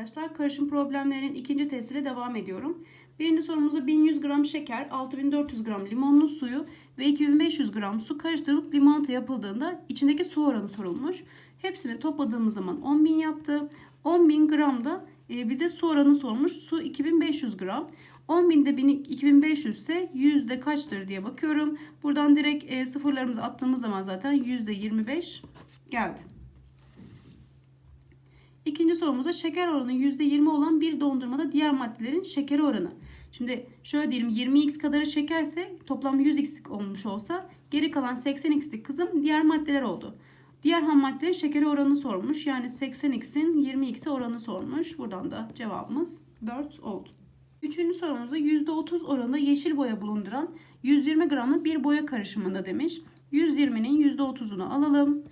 arkadaşlar. Karışım problemlerinin ikinci testiyle devam ediyorum. Birinci sorumuzda 1100 gram şeker, 6400 gram limonlu suyu ve 2500 gram su karıştırılıp limonata yapıldığında içindeki su oranı sorulmuş. Hepsini topladığımız zaman 10.000 yaptı. 10.000 gram da e, bize su oranı sormuş. Su 2500 gram. 10.000'de 2500 ise yüzde kaçtır diye bakıyorum. Buradan direkt e, sıfırlarımızı attığımız zaman zaten yüzde 25 geldi. İkinci sorumuza şeker oranı %20 olan bir dondurmada diğer maddelerin şeker oranı. Şimdi şöyle diyelim 20x kadarı şekerse toplam 100x olmuş olsa geri kalan 80x'lik kızım diğer maddeler oldu. Diğer ham maddelerin şekeri oranını sormuş. Yani 80x'in 20x'e oranı sormuş. Buradan da cevabımız 4 oldu. Üçüncü sorumuzda %30 oranında yeşil boya bulunduran 120 gramlık bir boya karışımında demiş. 120'nin %30'unu alalım.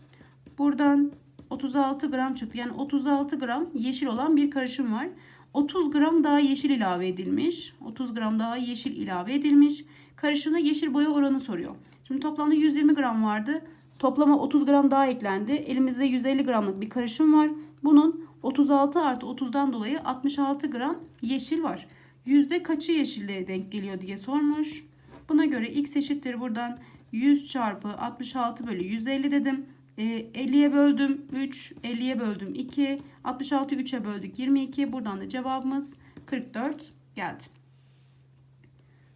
Buradan 36 gram çıktı. Yani 36 gram yeşil olan bir karışım var. 30 gram daha yeşil ilave edilmiş. 30 gram daha yeşil ilave edilmiş. Karışımda yeşil boya oranı soruyor. Şimdi toplamda 120 gram vardı. Toplama 30 gram daha eklendi. Elimizde 150 gramlık bir karışım var. Bunun 36 artı 30'dan dolayı 66 gram yeşil var. Yüzde kaçı yeşilliğe denk geliyor diye sormuş. Buna göre x eşittir buradan 100 çarpı 66 bölü 150 dedim. 50'ye böldüm 3, 50'ye böldüm 2, 66'yı 3'e böldük 22. Buradan da cevabımız 44 geldi.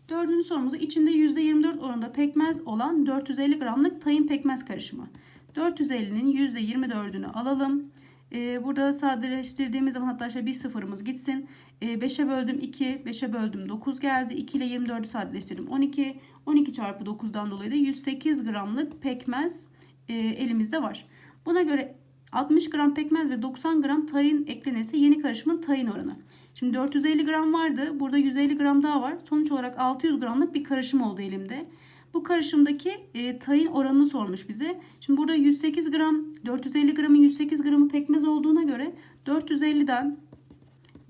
Dördüncü sorumuzda içinde %24 oranında pekmez olan 450 gramlık tayin pekmez karışımı. 450'nin %24'ünü alalım. Ee, burada sadeleştirdiğimiz zaman hatta şöyle bir sıfırımız gitsin. Ee, 5'e böldüm 2, 5'e böldüm 9 geldi. 2 ile 24'ü sadeleştirdim 12. 12 çarpı 9'dan dolayı da 108 gramlık pekmez e, elimizde var. Buna göre 60 gram pekmez ve 90 gram tayin eklenirse yeni karışımın tayin oranı. Şimdi 450 gram vardı. Burada 150 gram daha var. Sonuç olarak 600 gramlık bir karışım oldu elimde. Bu karışımdaki e, tayin oranını sormuş bize. Şimdi burada 108 gram, 450 gramın 108 gramı pekmez olduğuna göre 450'den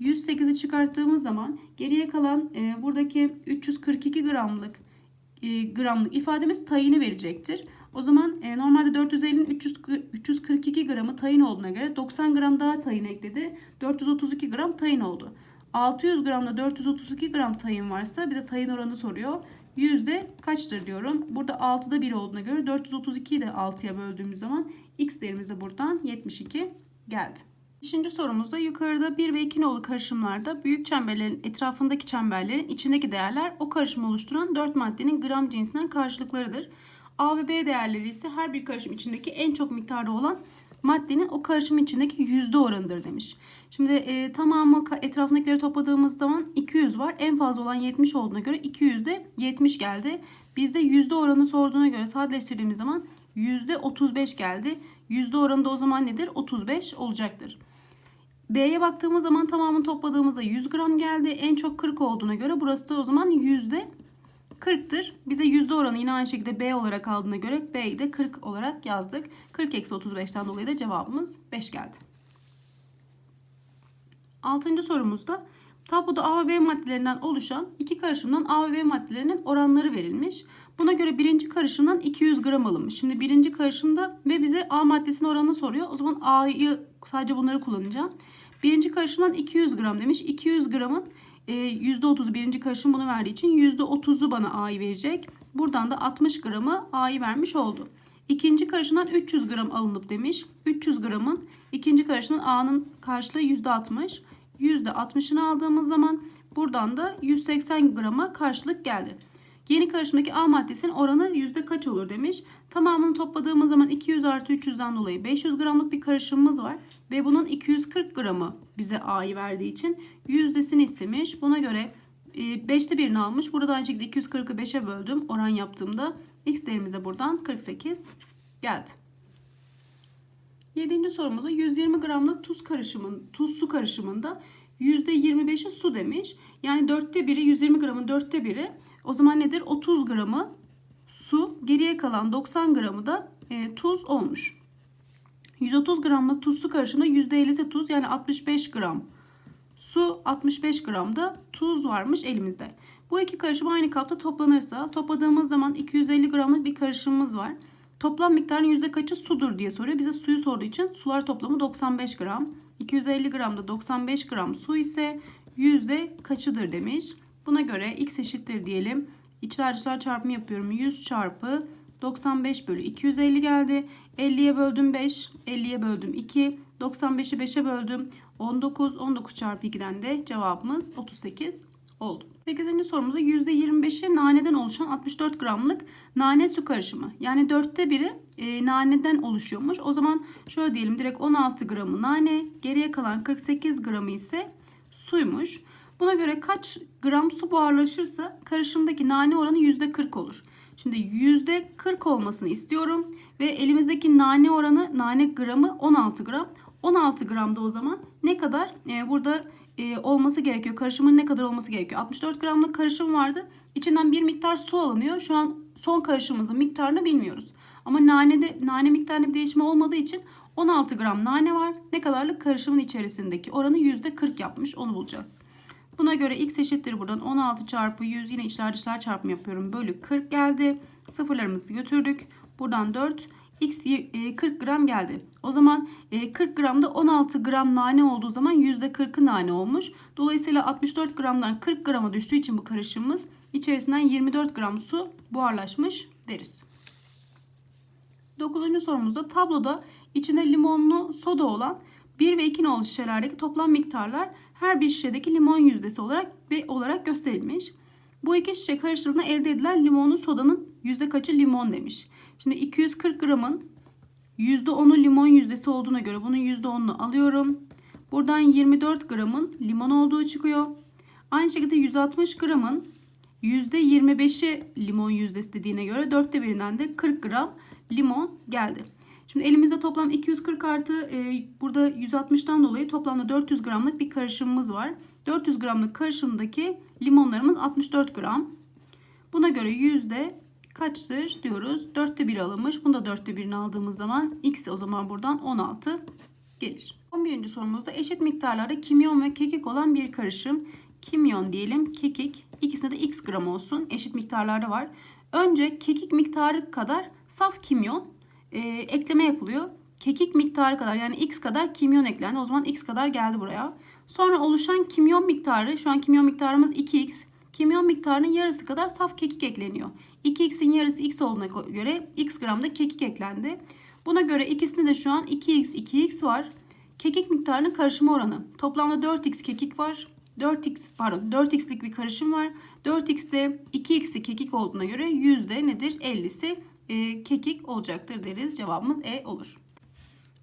108'i çıkarttığımız zaman geriye kalan e, buradaki 342 gramlık e, gramlık ifademiz tayini verecektir. O zaman e, normalde 450'nin 342 gramı tayin olduğuna göre 90 gram daha tayin ekledi. 432 gram tayin oldu. 600 gramda 432 gram tayin varsa bize tayin oranı soruyor. Yüzde kaçtır diyorum. Burada 6'da 1 olduğuna göre 432'yi de 6'ya böldüğümüz zaman x değerimiz de buradan 72 geldi. Beşinci sorumuzda yukarıda 1 ve 2 nolu karışımlarda büyük çemberlerin etrafındaki çemberlerin içindeki değerler o karışımı oluşturan 4 maddenin gram cinsinden karşılıklarıdır. A ve B değerleri ise her bir karışım içindeki en çok miktarda olan maddenin o karışım içindeki yüzde oranıdır demiş. Şimdi e, tamamı etrafındakileri topladığımız zaman 200 var. En fazla olan 70 olduğuna göre 200'de 70 geldi. Bizde yüzde oranı sorduğuna göre sadeleştirdiğimiz zaman yüzde 35 geldi. Yüzde oranı da o zaman nedir? 35 olacaktır. B'ye baktığımız zaman tamamını topladığımızda 100 gram geldi. En çok 40 olduğuna göre burası da o zaman yüzde 40'tır. Bize yüzde oranı yine aynı şekilde B olarak aldığına göre B'yi de 40 olarak yazdık. 40 eksi 35'ten dolayı da cevabımız 5 geldi. Altıncı sorumuzda tabloda A ve B maddelerinden oluşan iki karışımdan A ve B maddelerinin oranları verilmiş. Buna göre birinci karışımdan 200 gram alınmış. Şimdi birinci karışımda ve bize A maddesinin oranını soruyor. O zaman A'yı sadece bunları kullanacağım. Birinci karışımdan 200 gram demiş. 200 gramın %30'u birinci karışım bunu verdiği için %30'u bana A'yı verecek. Buradan da 60 gramı A'yı vermiş oldu. İkinci karışımdan 300 gram alınıp demiş. 300 gramın ikinci karışımın A'nın karşılığı %60. %60'ını aldığımız zaman buradan da 180 grama karşılık geldi. Yeni karışımdaki A maddesinin oranı yüzde kaç olur demiş. Tamamını topladığımız zaman 200 artı 300'den dolayı 500 gramlık bir karışımımız var. Ve bunun 240 gramı bize A'yı verdiği için yüzdesini istemiş. Buna göre 5'te birini almış. Burada aynı şekilde 240'ı 5'e böldüm. Oran yaptığımda x değerimiz de buradan 48 geldi. Yedinci sorumuzda 120 gramlık tuz karışımın, tuz su karışımında %25'i su demiş. Yani dörtte biri 120 gramın dörtte biri. O zaman nedir? 30 gramı su. Geriye kalan 90 gramı da e, tuz olmuş. 130 gramlık tuz su karışımında %50'si tuz yani 65 gram. Su 65 gram da tuz varmış elimizde. Bu iki karışım aynı kapta toplanırsa topladığımız zaman 250 gramlık bir karışımımız var. Toplam miktarın yüzde kaçı sudur diye soruyor. Bize suyu sorduğu için sular toplamı 95 gram. 250 gramda 95 gram su ise yüzde kaçıdır demiş. Buna göre x eşittir diyelim. İçler dışlar çarpımı yapıyorum. 100 çarpı 95 bölü 250 geldi. 50'ye böldüm 5, 50'ye böldüm 2, 95'i 5'e böldüm 19, 19 çarpı 2'den de cevabımız 38 oldu. 8. sorumuzda %25'i naneden oluşan 64 gramlık nane su karışımı. Yani dörtte biri e, naneden oluşuyormuş. O zaman şöyle diyelim direkt 16 gramı nane, geriye kalan 48 gramı ise suymuş. Buna göre kaç gram su buharlaşırsa karışımdaki nane oranı %40 olur. Şimdi %40 olmasını istiyorum ve elimizdeki nane oranı nane gramı 16 gram. 16 gramda o zaman ne kadar e, burada e, olması gerekiyor? Karışımın ne kadar olması gerekiyor? 64 gramlık karışım vardı. İçinden bir miktar su alınıyor. Şu an son karışımımızın miktarını bilmiyoruz. Ama nanede nane miktarında bir değişme olmadığı için 16 gram nane var. Ne kadarlık karışımın içerisindeki oranı %40 yapmış. Onu bulacağız. Buna göre x eşittir buradan 16 çarpı 100 yine içler dışlar çarpımı yapıyorum. Bölü 40 geldi. Sıfırlarımızı götürdük. Buradan 4 x 40 gram geldi. O zaman 40 gramda 16 gram nane olduğu zaman %40'ı nane olmuş. Dolayısıyla 64 gramdan 40 grama düştüğü için bu karışımımız içerisinden 24 gram su buharlaşmış deriz. 9. sorumuzda tabloda içinde limonlu soda olan 1 ve 2 nolu şişelerdeki toplam miktarlar her bir şişedeki limon yüzdesi olarak ve olarak gösterilmiş. Bu iki şişe karıştırıldığında elde edilen limonlu sodanın yüzde kaçı limon demiş. Şimdi 240 gramın %10'u limon yüzdesi olduğuna göre bunun %10'unu alıyorum. Buradan 24 gramın limon olduğu çıkıyor. Aynı şekilde 160 gramın %25'i limon yüzdesi dediğine göre dörtte birinden de 40 gram limon geldi. Şimdi elimizde toplam 240 artı e, burada 160'tan dolayı toplamda 400 gramlık bir karışımımız var. 400 gramlık karışımdaki limonlarımız 64 gram. Buna göre yüzde kaçtır diyoruz. Dörtte bir alınmış. Bunu da dörtte birini aldığımız zaman x o zaman buradan 16 gelir. 11. sorumuzda eşit miktarlarda kimyon ve kekik olan bir karışım. Kimyon diyelim, kekik. İkisinde de x gram olsun. Eşit miktarlarda var. Önce kekik miktarı kadar saf kimyon e, ekleme yapılıyor. Kekik miktarı kadar yani x kadar kimyon eklendi. O zaman x kadar geldi buraya. Sonra oluşan kimyon miktarı şu an kimyon miktarımız 2x. Kimyon miktarının yarısı kadar saf kekik ekleniyor. 2x'in yarısı x olduğuna göre x gramda kekik eklendi. Buna göre ikisinde de şu an 2x 2x var. Kekik miktarının karışımı oranı. Toplamda 4x kekik var. 4x pardon 4x'lik bir karışım var. 4x'te 2x'i kekik olduğuna göre yüzde nedir? 50'si e, kekik olacaktır deriz. Cevabımız E olur.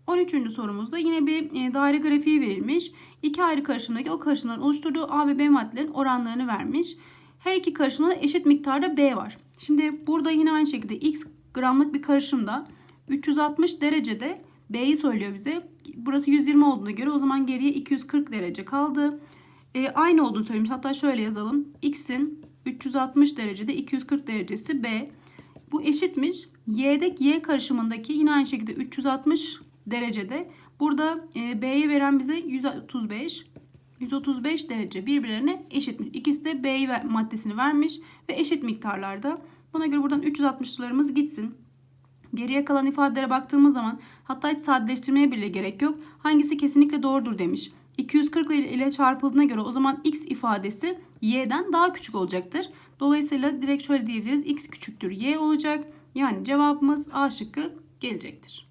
13. sorumuzda yine bir e, daire grafiği verilmiş. İki ayrı karışımdaki o karışımların oluşturduğu A ve B maddelerin oranlarını vermiş. Her iki karışımda da eşit miktarda B var. Şimdi burada yine aynı şekilde X gramlık bir karışımda 360 derecede B'yi söylüyor bize. Burası 120 olduğuna göre o zaman geriye 240 derece kaldı. E, aynı olduğunu söylemiş. Hatta şöyle yazalım. X'in 360 derecede 240 derecesi B. Bu eşitmiş. Y'deki Y karışımındaki yine aynı şekilde 360 derecede. Burada e, B'ye veren bize 135. 135 derece birbirlerine eşitmiş. İkisi de B maddesini vermiş ve eşit miktarlarda. Buna göre buradan 360'larımız gitsin. Geriye kalan ifadelere baktığımız zaman hatta hiç sadeleştirmeye bile gerek yok. Hangisi kesinlikle doğrudur demiş. 240 ile çarpıldığına göre o zaman x ifadesi y'den daha küçük olacaktır. Dolayısıyla direkt şöyle diyebiliriz. x küçüktür y olacak. Yani cevabımız A şıkkı gelecektir.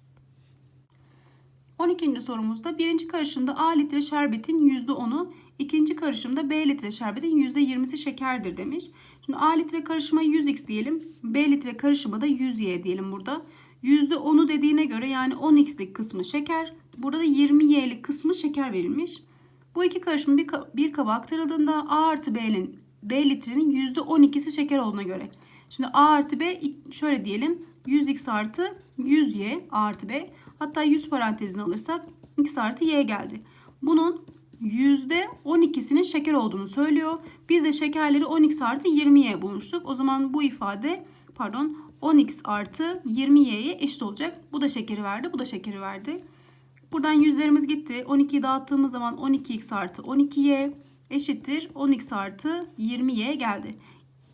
12. sorumuzda birinci karışımda A litre şerbetin %10'u, ikinci karışımda B litre şerbetin %20'si şekerdir demiş. Şimdi A litre karışıma 100x diyelim. B litre karışıma da 100y diyelim burada. %10'u dediğine göre yani 10x'lik kısmı şeker. Burada da 20y'lik kısmı şeker verilmiş. Bu iki karışım bir, bir kaba aktarıldığında A artı B'nin B litrenin %12'si şeker olduğuna göre. Şimdi A artı B şöyle diyelim. 100x artı 100y A artı B. Hatta 100 parantezini alırsak x artı y geldi. Bunun %12'sinin şeker olduğunu söylüyor. Biz de şekerleri 10x artı 20y bulmuştuk. O zaman bu ifade pardon 10x artı 20y'ye eşit olacak. Bu da şekeri verdi. Bu da şekeri verdi. Buradan yüzlerimiz gitti. 12'yi dağıttığımız zaman 12x artı 12y eşittir. 10x artı 20y geldi.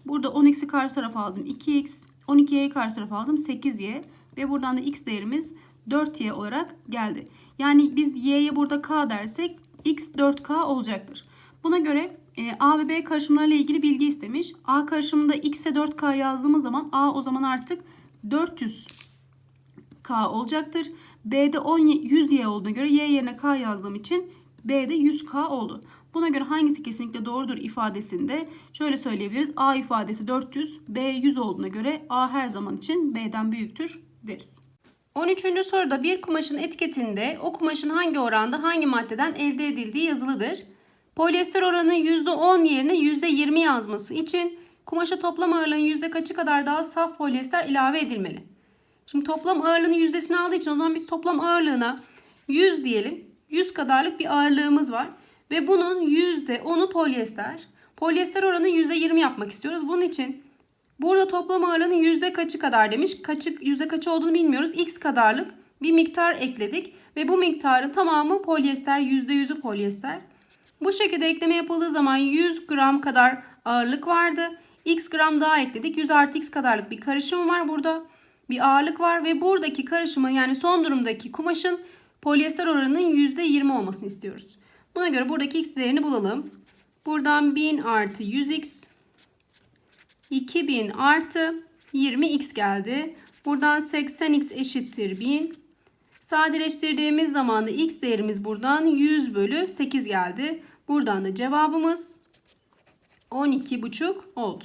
Burada 10x'i karşı tarafa aldım 2x. 12y'yi karşı tarafa aldım 8y. Ve buradan da x değerimiz 4y olarak geldi. Yani biz y'ye burada k dersek x 4k olacaktır. Buna göre e, A ve B karışımlarıyla ilgili bilgi istemiş. A karışımında x'e 4k yazdığımız zaman A o zaman artık 400k olacaktır. B'de 10 100y olduğuna göre y yerine k yazdığım için B'de 100k oldu. Buna göre hangisi kesinlikle doğrudur ifadesinde şöyle söyleyebiliriz. A ifadesi 400, B 100 olduğuna göre A her zaman için B'den büyüktür deriz. 13. soruda bir kumaşın etiketinde o kumaşın hangi oranda hangi maddeden elde edildiği yazılıdır. Polyester oranı %10 yerine %20 yazması için kumaşa toplam ağırlığın yüzde kaçı kadar daha saf polyester ilave edilmeli? Şimdi toplam ağırlığının yüzdesini aldığı için o zaman biz toplam ağırlığına 100 diyelim. 100 kadarlık bir ağırlığımız var. Ve bunun %10'u polyester. Polyester oranı %20 yapmak istiyoruz. Bunun için burada toplam ağırlığının yüzde kaçı kadar demiş. Kaçı, yüzde kaçı olduğunu bilmiyoruz. X kadarlık bir miktar ekledik. Ve bu miktarın tamamı polyester. %100'ü polyester. Bu şekilde ekleme yapıldığı zaman 100 gram kadar ağırlık vardı. X gram daha ekledik. 100 artı X kadarlık bir karışım var burada. Bir ağırlık var ve buradaki karışımın yani son durumdaki kumaşın polyester oranının %20 olmasını istiyoruz. Buna göre buradaki X değerini bulalım. Buradan 1000 artı 100X 2000 artı 20X geldi. Buradan 80X eşittir 1000. Sadeleştirdiğimiz zaman da X değerimiz buradan 100 bölü 8 geldi. Buradan da cevabımız 12,5 oldu.